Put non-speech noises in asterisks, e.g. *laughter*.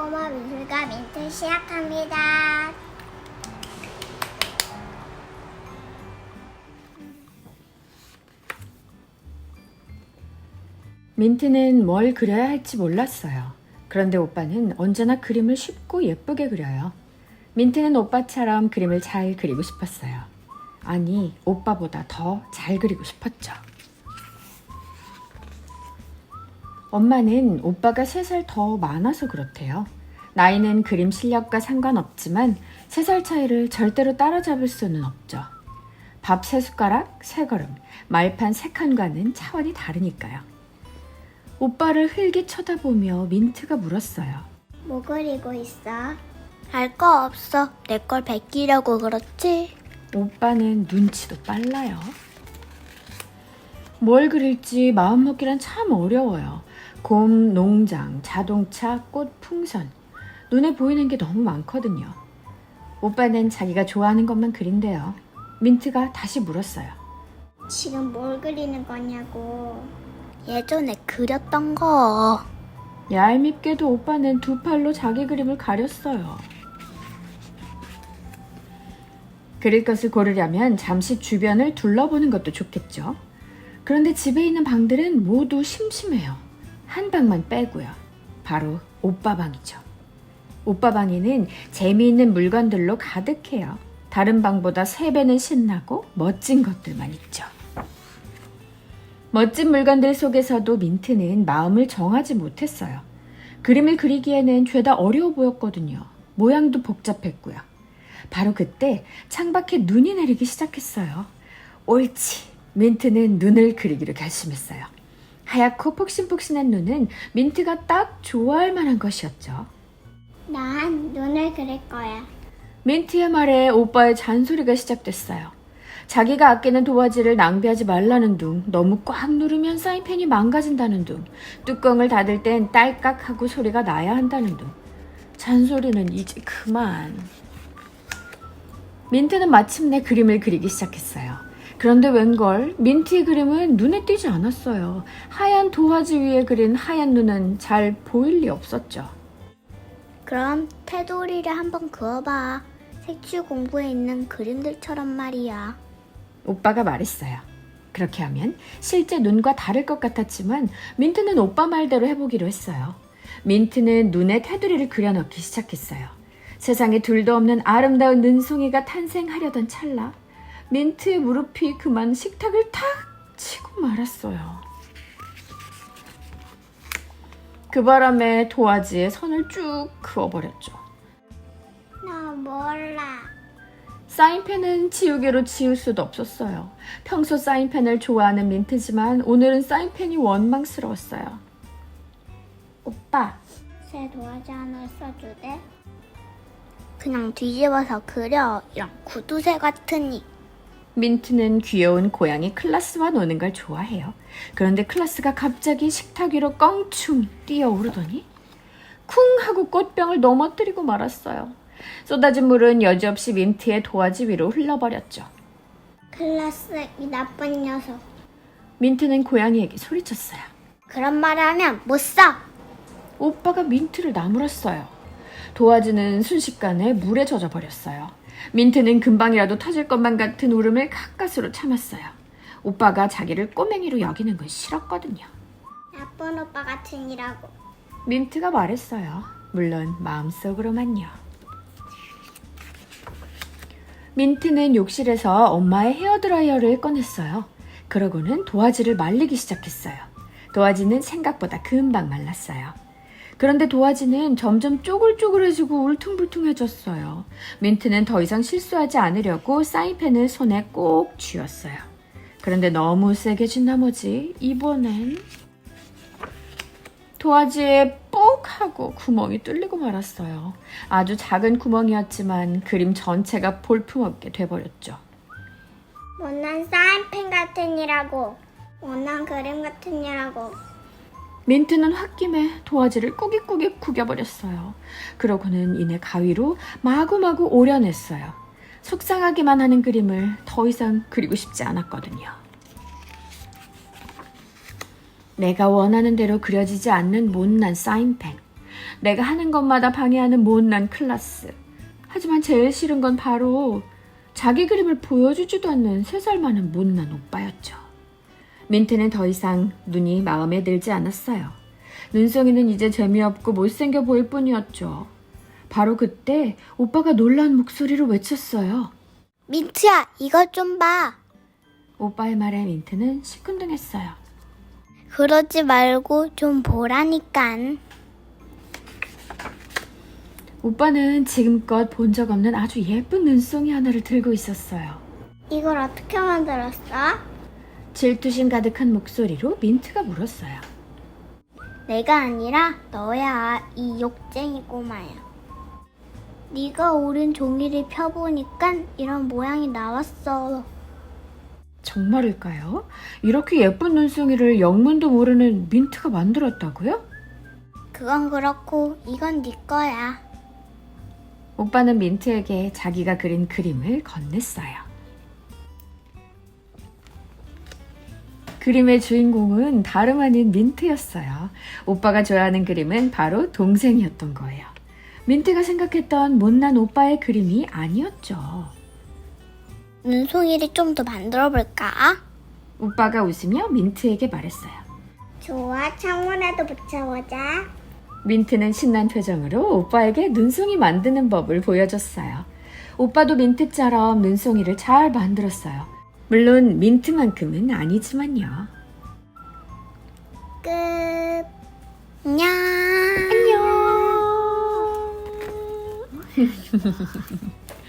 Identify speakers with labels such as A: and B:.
A: 꼬마 미술가 민트 시작합니다.
B: 민트는 뭘 그려야 할지 몰랐어요. 그런데 오빠는 언제나 그림을 쉽고 예쁘게 그려요. 민트는 오빠처럼 그림을 잘 그리고 싶었어요. 아니, 오빠보다 더 잘 그리고 싶었죠. 엄마는 오빠가 3살 더 많아서 그렇대요. 나이는 그림 실력과 상관없지만 3살 차이를 절대로 따라잡을 수는 없죠. 밥 세 숟가락, 세 걸음, 말판 세 칸과는 차원이 다르니까요. 오빠를 흘기 쳐다보며 민트가 물었어요.
A: 뭐 그리고 있어?
C: 알 거 없어. 내 걸 베끼려고 그렇지?
B: 오빠는 눈치도 빨라요. 뭘 그릴지 마음먹기란 참 어려워요. 곰, 농장, 자동차, 꽃, 풍선. 눈에 보이는 게 너무 많거든요. 오빠는 자기가 좋아하는 것만 그린대요. 민트가 다시 물었어요.
A: 지금 뭘 그리는 거냐고.
C: 예전에 그렸던 거.
B: 얄밉게도 오빠는 두 팔로 자기 그림을 가렸어요. 그릴 것을 고르려면 잠시 주변을 둘러보는 것도 좋겠죠. 그런데 집에 있는 방들은 모두 심심해요. 한 방만 빼고요. 바로 오빠 방이죠. 오빠 방에는 재미있는 물건들로 가득해요. 다른 방보다 세배는 신나고 멋진 것들만 있죠. 멋진 물건들 속에서도 민트는 마음을 정하지 못했어요. 그림을 그리기에는 죄다 어려워 보였거든요. 모양도 복잡했고요. 바로 그때 창밖에 눈이 내리기 시작했어요. 옳지. 민트는 눈을 그리기로 결심했어요. 하얗고 폭신폭신한 눈은 민트가 딱 좋아할 만한 것이었죠.
A: 난 눈을 그릴 거야.
B: 민트의 말에 오빠의 잔소리가 시작됐어요. 자기가 아끼는 도화지를 낭비하지 말라는 둥, 너무 꽉 누르면 사인펜이 망가진다는 둥, 뚜껑을 닫을 땐 딸깍 하고 소리가 나야 한다는 둥. 잔소리는 이제 그만. 민트는 마침내 그림을 그리기 시작했어요. 그런데 웬걸 민트의 그림은 눈에 띄지 않았어요. 하얀 도화지 위에 그린 하얀 눈은 잘 보일 리 없었죠.
C: 그럼 테두리를 한번 그어봐. 색칠 공부에 있는 그림들처럼 말이야.
B: 오빠가 말했어요. 그렇게 하면 실제 눈과 다를 것 같았지만 민트는 오빠 말대로 해보기로 했어요. 민트는 눈에 테두리를 그려넣기 시작했어요. 세상에 둘도 없는 아름다운 눈송이가 탄생하려던 찰나 민트의 무릎이 그만 식탁을 탁 치고 말았어요. 그 바람에 도화지에 선을 쭉 그어버렸죠.
A: 나 몰라.
B: 사인펜은 지우개로 지울 수도 없었어요. 평소 사인펜을 좋아하는 민트지만 오늘은 사인펜이 원망스러웠어요. 오빠,
A: 새 도화지 하나 써주대.
C: 그냥 뒤집어서 그려. 이런 구두쇠 같으니.
B: 민트는 귀여운 고양이 클라스와 노는 걸 좋아해요. 그런데 클라스가 갑자기 식탁 위로 껑충 뛰어오르더니 쿵 하고 꽃병을 넘어뜨리고 말았어요. 쏟아진 물은 여지없이 민트의 도화지 위로 흘러버렸죠.
A: 클라스 이 나쁜 녀석.
B: 민트는 고양이에게 소리쳤어요.
C: 그런 말을 하면 못 써.
B: 오빠가 민트를 나물었어요. 도화지는 순식간에 물에 젖어 버렸어요. 민트는 금방이라도 터질 것만 같은 울음을 가까스로 참았어요. 오빠가 자기를 꼬맹이로 여기는 건 싫었거든요.
A: 나쁜 오빠 같으니라고.
B: 민트가 말했어요. 물론 마음속으로만요. 민트는 욕실에서 엄마의 헤어드라이어를 꺼냈어요. 그러고는 도화지를 말리기 시작했어요. 도화지는 생각보다 금방 말랐어요. 그런데 도화지는 점점 쪼글쪼글해지고 울퉁불퉁해졌어요. 민트는 더 이상 실수하지 않으려고 사인펜을 손에 꼭 쥐었어요. 그런데 너무 세게 쥔 나머지 이번엔 도화지에 뽁 하고 구멍이 뚫리고 말았어요. 아주 작은 구멍이었지만 그림 전체가 볼품없게 돼버렸죠.
A: 못난 사인펜 같으니라고. 못난 그림 같으니라고.
B: 민트는 홧김에 도화지를 꾸깃꾸깃 구겨버렸어요. 그러고는 이내 가위로 마구마구 오려냈어요. 속상하기만 하는 그림을 더 이상 그리고 싶지 않았거든요. 내가 원하는 대로 그려지지 않는 못난 사인펜. 내가 하는 것마다 방해하는 못난 클라스. 하지만 제일 싫은 건 바로 자기 그림을 보여주지도 않는 세 살 많은 못난 오빠였죠. 민트는 더 이상 눈이 마음에 들지 않았어요. 눈송이는 이제 재미없고 못생겨 보일 뿐이었죠. 바로 그때 오빠가 놀란 목소리로 외쳤어요.
C: 민트야, 이것 좀 봐.
B: 오빠의 말에 민트는 시큰둥했어요.
C: 그러지 말고 좀 보라니깐.
B: 오빠는 지금껏 본 적 없는 아주 예쁜 눈송이 하나를 들고 있었어요.
A: 이걸 어떻게 만들었어?
B: 질투심 가득한 목소리로 민트가 물었어요.
C: 내가 아니라 너야, 이 욕쟁이 꼬마야. 네가 오른 종이를 펴보니까 이런 모양이 나왔어.
B: 정말일까요? 이렇게 예쁜 눈송이를 영문도 모르는 민트가 만들었다고요?
C: 그건 그렇고 이건 네 거야.
B: 오빠는 민트에게 자기가 그린 그림을 건넸어요. 그림의 주인공은 다름 아닌 민트였어요. 오빠가 좋아하는 그림은 바로 동생이었던 거예요. 민트가 생각했던 못난 오빠의 그림이 아니었죠.
C: 눈송이를 좀 더 만들어 볼까?
B: 오빠가 웃으며 민트에게 말했어요.
A: 좋아, 창문에도 붙여보자.
B: 민트는 신난 표정으로 오빠에게 눈송이 만드는 법을 보여줬어요. 오빠도 민트처럼 눈송이를 잘 만들었어요. 물론 민트만큼은 아니지만요.
A: 끝.
C: 안녕.
B: 안녕. *laughs*